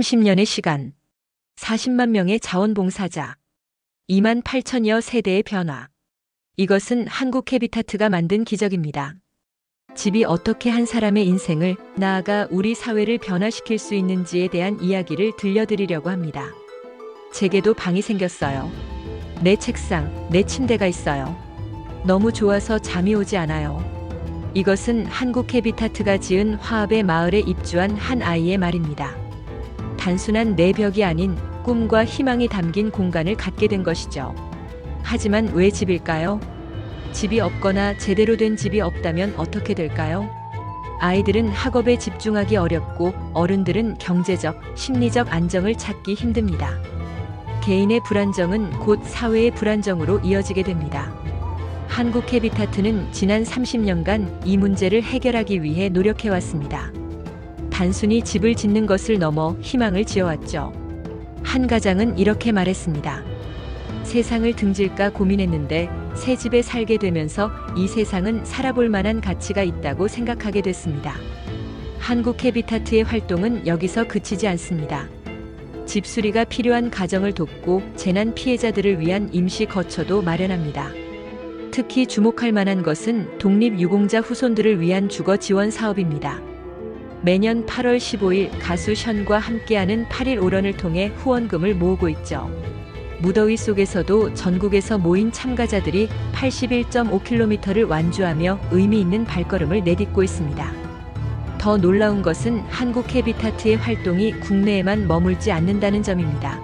30년의 시간, 40만 명의 자원봉사자, 2만 8천여 세대의 변화. 이것은 한국 헤비타트가 만든 기적입니다. 집이 어떻게 한 사람의 인생을 나아가 우리 사회를 변화시킬 수 있는지에 대한 이야기를 들려드리려고 합니다. 제게도 방이 생겼어요. 내 책상, 내 침대가 있어요. 너무 좋아서 잠이 오지 않아요. 이것은 한국 헤비타트가 지은 화합의 마을에 입주한 한 아이의 말입니다. 단순한 내벽이 아닌 꿈과 희망이 담긴 공간을 갖게 된 것이죠. 하지만 왜 집일까요? 집이 없거나 제대로 된 집이 없다면 어떻게 될까요? 아이들은 학업에 집중하기 어렵고 어른들은 경제적, 심리적 안정을 찾기 힘듭니다. 개인의 불안정은 곧 사회의 불안정으로 이어지게 됩니다. 한국 헤비타트는 지난 30년간 이 문제를 해결하기 위해 노력해왔습니다. 단순히 집을 짓는 것을 넘어 희망을 지어왔죠. 한 가장은 이렇게 말했습니다. 세상을 등질까 고민했는데 새 집에 살게 되면서 이 세상은 살아볼 만한 가치가 있다고 생각하게 됐습니다. 한국 헤비타트의 활동은 여기서 그치지 않습니다. 집수리가 필요한 가정을 돕고 재난 피해자들을 위한 임시 거처도 마련합니다. 특히 주목할 만한 것은 독립 유공자 후손들을 위한 주거 지원 사업입니다. 매년 8월 15일 가수 션과 함께하는 8일 오런을 통해 후원금을 모으고 있죠. 무더위 속에서도 전국에서 모인 참가자들이 81.5km를 완주하며 의미 있는 발걸음을 내딛고 있습니다. 더 놀라운 것은 한국 헤비타트의 활동이 국내에만 머물지 않는다는 점입니다.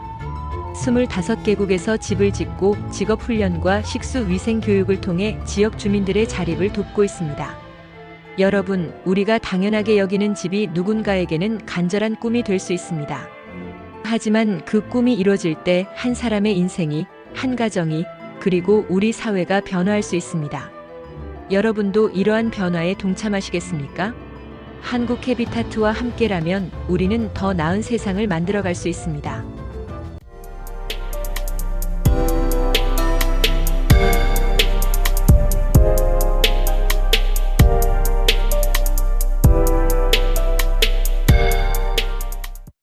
25개국에서 집을 짓고 직업 훈련과 식수 위생 교육을 통해 지역 주민들의 자립을 돕고 있습니다. 여러분, 우리가 당연하게 여기는 집이 누군가에게는 간절한 꿈이 될 수 있습니다. 하지만 그 꿈이 이루어질 때 한 사람의 인생이, 한 가정이, 그리고 우리 사회가 변화할 수 있습니다. 여러분도 이러한 변화에 동참하시겠습니까? 한국 헤비타트와 함께라면 우리는 더 나은 세상을 만들어갈 수 있습니다.